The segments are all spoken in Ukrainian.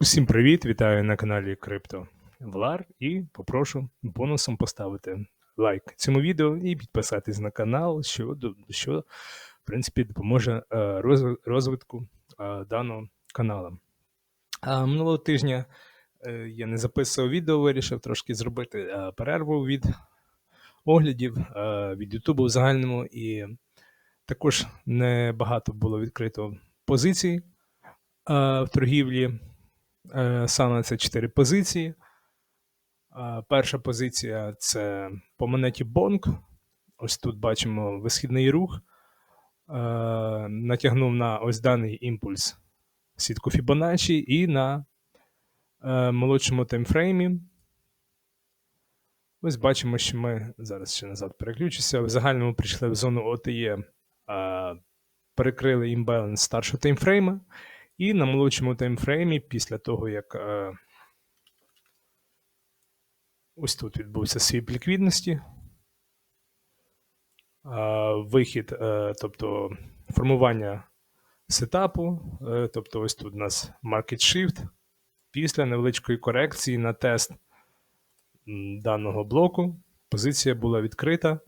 Усім привіт! Вітаю на каналі Крипто Влар і попрошу бонусом поставити лайк цьому відео і підписатись на канал, що, що в принципі допоможе е, розвитку е, даного каналу. Минулого тижня е, я не записував відео, вирішив трошки зробити перерву від оглядів від Ютубу в загальному, і також небагато було відкрито позицій в торгівлі. Е, Саме це 4 позиції. Е, Перша позиція це по монеті Бонг. Ось тут бачимо висхідний рух. Е, Натягнув на ось даний імпульс сітку Fibonacci і на молодшому таймфреймі. Ось бачимо, що ми зараз ще назад переключуся. В загальному прийшли в зону е, перекрили імбаланс старшого таймфрейма. І на молодшому таймфреймі, після того, як е, ось тут відбувся свіп ліквідності, е, вихід, е, тобто формування сетапу, е, тобто ось тут у нас market shift, після невеличкої корекції на тест даного блоку позиція була відкрита. Е,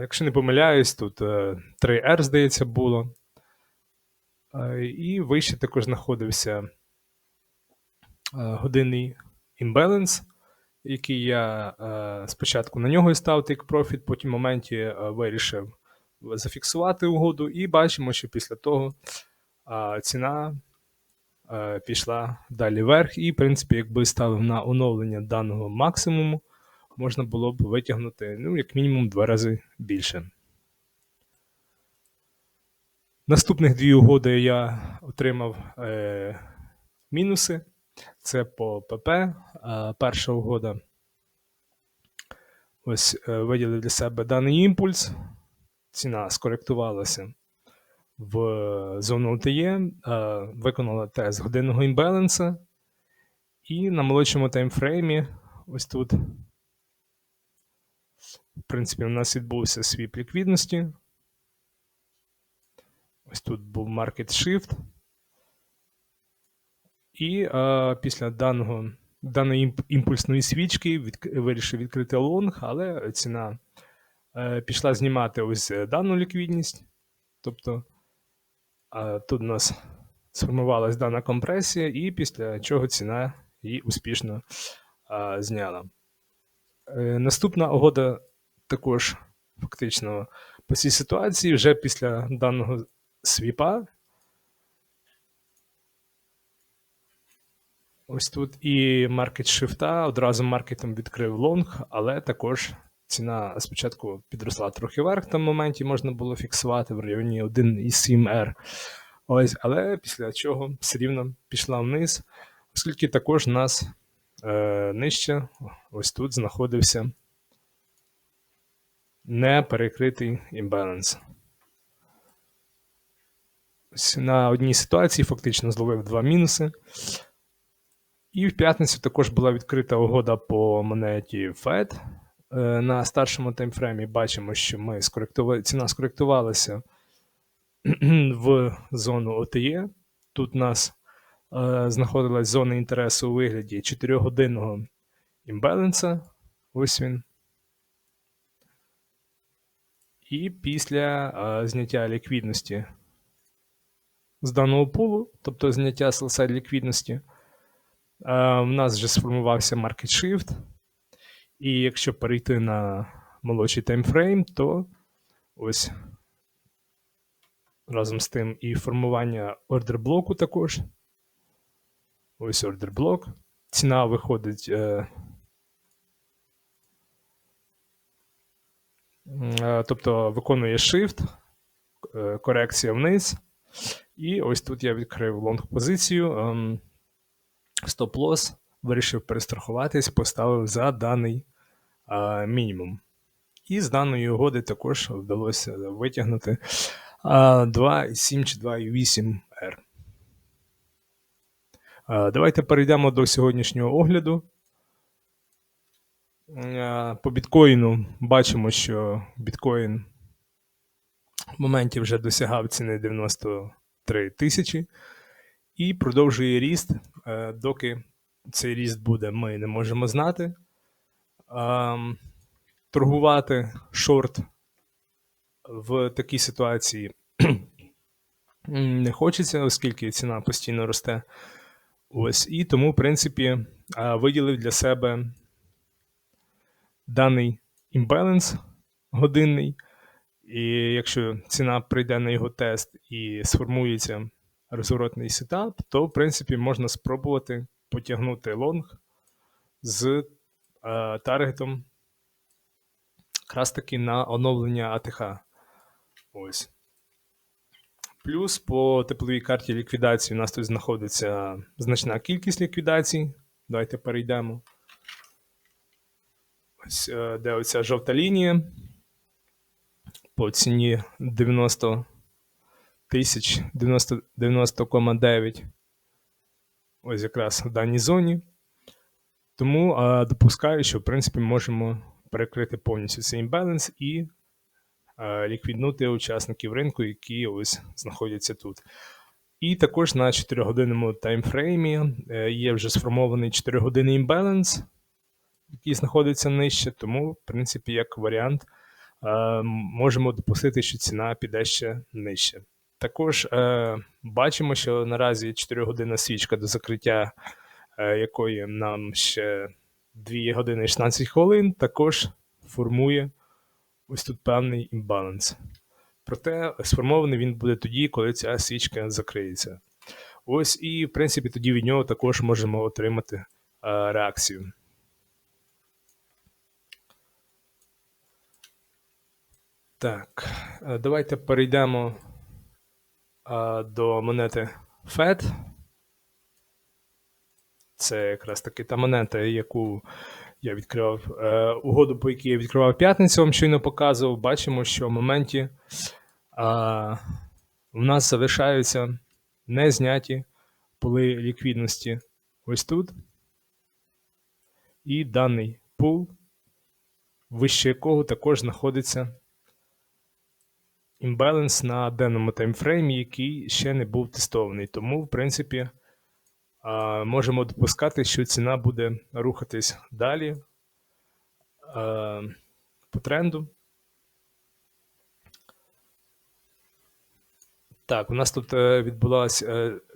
якщо не помиляюсь, тут е, 3R, здається, було. Е, І вище також знаходився е, годинний імбаланс, який я е, спочатку на нього і став take profit, потім в моменті вирішив зафіксувати угоду, і бачимо, що після того ціна пішла далі вверх, і, в принципі, якби ставив на оновлення даного максимуму, можна було б витягнути ну, як мінімум два рази більше. Наступних дві угоди я отримав е, мінуси. Це по ПП. Е, перша угода. Ось е, виділив для себе даний імпульс. Ціна скоректувалася в зону OTE, е, виконала тест годинного імбаланса. І на молодшому таймфреймі, ось тут, в принципі, у нас відбувся свіп ліквідності. Ось тут був Market Shift. І е, після даного, даної імпульсної свічки відк- вирішив відкрити лонг, але ціна е, пішла знімати ось е, дану ліквідність. Тобто е, тут у нас сформувалась дана компресія, і після чого ціна її успішно е, зняла. Е, наступна угода також фактично по цій ситуації вже після даного свіпа. Ось тут і маркет шифта, одразу маркетом відкрив лонг, але також ціна спочатку підросла трохи вверх, в тому моменті можна було фіксувати в районі 1,7 R. Ось, але після чого все рівно пішла вниз, оскільки також нас е, нижче, ось тут знаходився неперекритий імбаланс. Ось на одній ситуації фактично зловив два мінуси. І в п'ятницю також була відкрита угода по монеті FED. Е, На старшому таймфреймі бачимо, що ми скоректували, ціна скоректувалася в зону OTE. Тут у нас е, знаходилась зона інтересу у вигляді 4-годинного імбаланса. Ось він. І після е, зняття ліквідності з даного пулу, тобто зняття селсайд ліквідності, е, в нас вже сформувався market shift. І якщо перейти на молодший таймфрейм, то ось разом з тим і формування ордер блоку також. Ось ордер блок. Ціна виходить. Е, е, тобто виконує shift, корекція вниз. І ось тут я відкрив лонг позицію. ем, Стоп-лосс, вирішив перестрахуватись, поставив за даний е, мінімум. І з даної угоди також вдалося витягнути е, 2,7 чи 2,8 R. Е, Давайте перейдемо до сьогоднішнього огляду. Е, По біткоїну бачимо, що біткоін в моменті вже досягав ціни 93 тисячі. і продовжує ріст, е, доки цей ріст буде, ми не можемо знати. Торгувати шорт в такій ситуації не хочеться, оскільки ціна постійно росте. Ось, і тому, в принципі, виділив для себе даний імбаланс годинний. І якщо ціна прийде на його тест і сформується розворотний сетап, то в принципі можна спробувати потягнути лонг з е, таргетом якраз таки на оновлення АТХ. Ось. Плюс по тепловій карті ліквідації у нас тут знаходиться значна кількість ліквідацій. Давайте перейдемо. Ось е, де оця жовта лінія по ціні 90 тисяч 90,9. 90,9. Ось якраз в даній зоні. Тому а, допускаю, що в принципі можемо перекрити повністю цей імбаланс і а, ліквіднути учасників ринку, які ось знаходяться тут. І також на 4-годинному таймфреймі е, є вже сформований 4-годинний імбаланс, який знаходиться нижче, тому, в принципі, як варіант, можемо допустити, що ціна піде ще нижче. Також е, бачимо, що наразі 4-годинна свічка до закриття, е, якої нам ще 2 години і 16 хвилин, також формує ось тут певний імбаланс. Проте сформований він буде тоді, коли ця свічка закриється. Ось і, в принципі, тоді від нього також можемо отримати е, реакцію. Так, е, давайте перейдемо е, до монети FED. Це якраз таки та монета, яку я відкривав е, угоду, по якій я відкривав п'ятницю, вам щойно показував. Бачимо, що в моменті е, у нас залишаються незняті поли ліквідності ось тут. І даний пул, вище якого також знаходиться імбаланс на денному таймфреймі, який ще не був тестований. Тому, в принципі, можемо допускати, що ціна буде рухатись далі по тренду. Так, у нас тут е, е,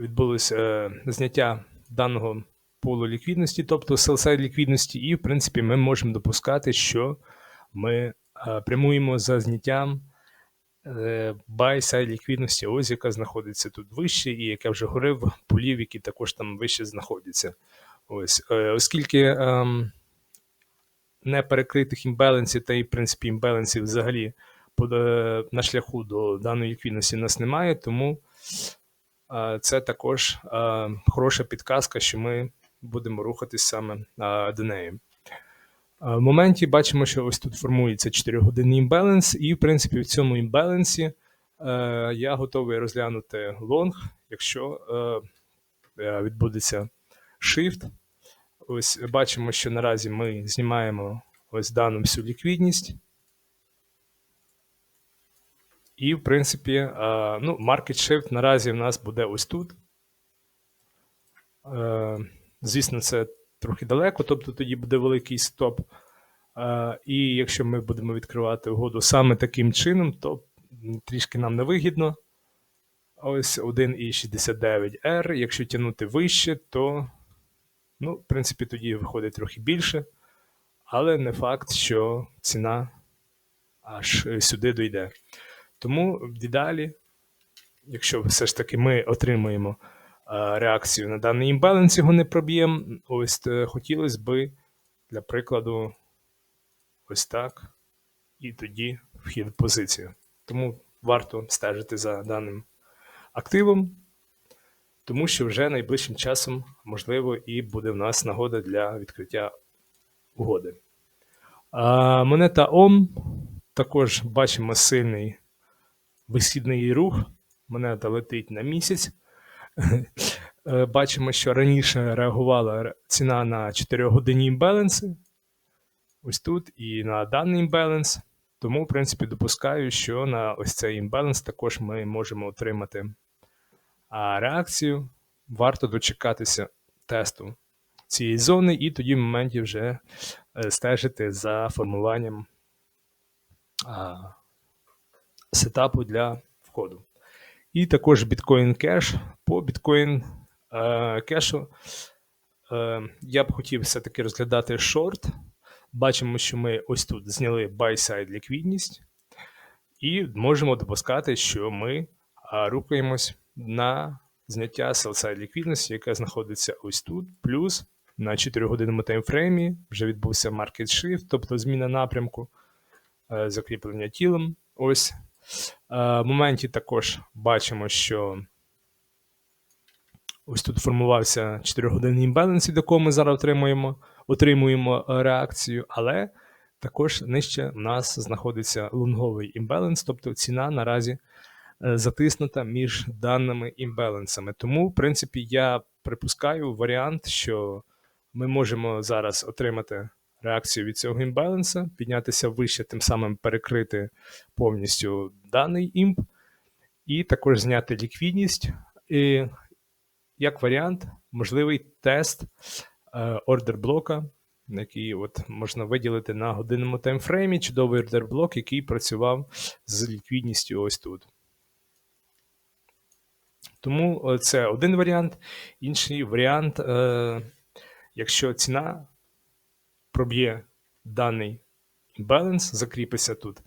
відбулось е, зняття даного полу ліквідності, тобто селсайд ліквідності, і, в принципі, ми можемо допускати, що ми прямуємо за зняттям buy-side ліквідності, ось яка знаходиться тут вище, і як я вже говорив, полів, які також там вище знаходяться. Ось, Оскільки ем, неперекритих імбалансів та і, в принципі, імбалансів взагалі на шляху до даної ліквідності нас немає, тому це також хороша підказка, що ми будемо рухатись саме до неї. В моменті бачимо, що ось тут формується 4-годинний імбаланс, і, в принципі, в цьому імбалансі я готовий розглянути лонг, якщо е, відбудеться shift. Ось бачимо, що наразі ми знімаємо ось дану всю ліквідність. І, в принципі, ну, market shift наразі в нас буде ось тут. Звісно, це трохи далеко, тобто тоді буде великий стоп. І якщо ми будемо відкривати угоду саме таким чином, то трішки нам не вигідно. Ось 1,69R. Якщо тягнути вище, то, ну, в принципі, тоді виходить трохи більше. Але не факт, що ціна аж сюди дойде. Тому в ідеалі, якщо все ж таки ми отримаємо реакцію на даний імбаланс, його не проб'ємо, ось е, хотілося би, для прикладу, ось так. І тоді вхід в позицію. Тому варто стежити за даним активом, тому що вже найближчим часом, можливо, і буде в нас нагода для відкриття угоди. А Монета ОМ також бачимо сильний висхідний рух. Монета летить на місяць. Е, бачимо, що раніше реагувала ціна на 4 годинні імбаланси. Ось тут і на даний імбаланс. Тому, в принципі, допускаю, що на ось цей імбаланс також ми можемо отримати реакцію варто дочекатися тесту цієї зони, і тоді в моменті вже е, стежити за формуванням а, сетапу для входу. І також Bitcoin Cash. Bitcoin е, кешу е, я б хотів все-таки розглядати шорт. Бачимо, що ми ось тут зняли buy-side ліквідність, і можемо допускати, що ми рухаємось на зняття sell-side ліквідності, яка знаходиться ось тут, плюс на 4-годинному таймфреймі вже відбувся market shift, тобто зміна напрямку, е, закріплення тілом. Ось. Е, в моменті також бачимо, що ось тут формувався 4-годинний імбаланс, від якого ми зараз отримуємо, отримуємо е, реакцію, але також нижче в нас знаходиться лонговий імбаланс, тобто ціна наразі затиснута між даними імбалансами. Тому, в принципі, я припускаю варіант, що ми можемо зараз отримати реакцію від цього імбаланса, піднятися вище, тим самим перекрити повністю даний імп, і також зняти ліквідність. І як варіант, можливий тест ордер блока, який от можна виділити на годинному таймфреймі, чудовий ордер блок, який працював з ліквідністю ось тут. Тому це один варіант. Інший варіант. Е, Якщо ціна проб'є даний імбаланс, закріпиться тут е,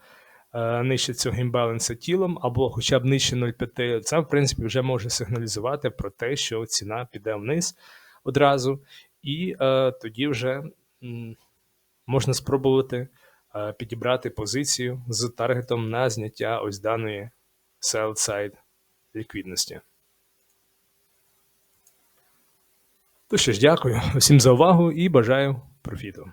нижче цього імбаланса тілом, або хоча б нижче 0,5, це, в принципі, вже може сигналізувати про те, що ціна піде вниз одразу, і е, тоді вже м, можна спробувати е, підібрати позицію з таргетом на зняття ось даної sell-side ліквідності. То що ж, дякую всім за увагу і бажаю профіту.